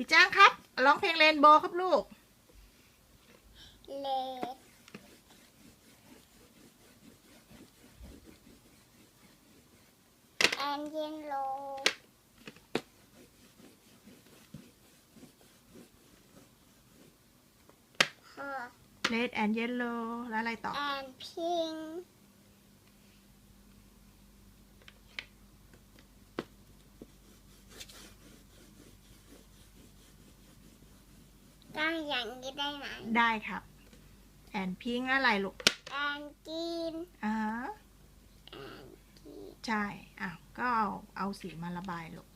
ดิจ้างครับร้องเพลงเรนโบว์ครับลูกเลดแอนเยนโลฮะ Red and Yellow แล้วอะไรต่อ แอนพิง อย่างนี้ได้ไหมได้ครับ and pink อะไรลูก แอนกินอ่าแอนกินใช่อะก็เอาเอาสีมาระบายลูก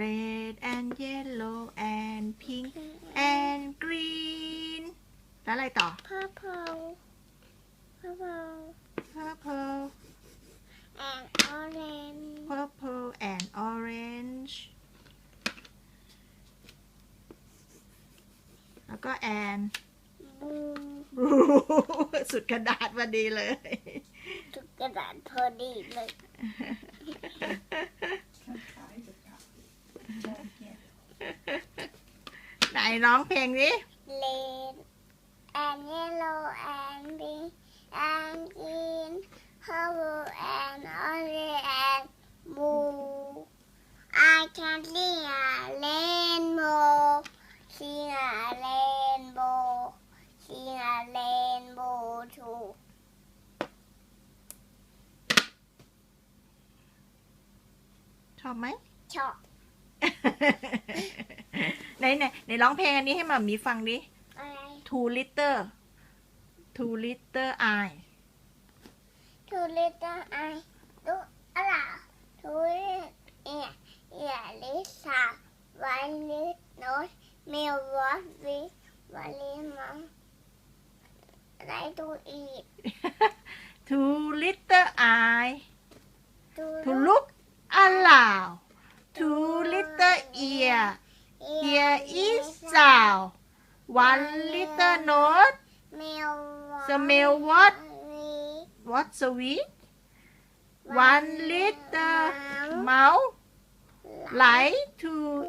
Red and Yellow and Pink and Green แล้วอะไรต่อพ u r p l e purple Purple and orange Purple and Orange แล้วก็ and blue Blue สุดกระดาษพอดีเลยทุกกระดาษพอดีเลยไหนร้องเพลงนี้ red and yellow and pink and green purple and orange and blue I can see ชอบไหม ชอบ ไหนไหนไหนร้องเพลงอันนี้ให้มามีฟังดิ อะไร Two liter Two liter eye ทูลิตไอดูอะไรทูลิตเอียเอียลิซาวันลิโนสเมลวอสวิวันลิมังอะไรดูอีก Two liter eye ดู To look Two little ear. Here is Zhao. One little nose. Smell what? What's sweet? One little mouth. Like to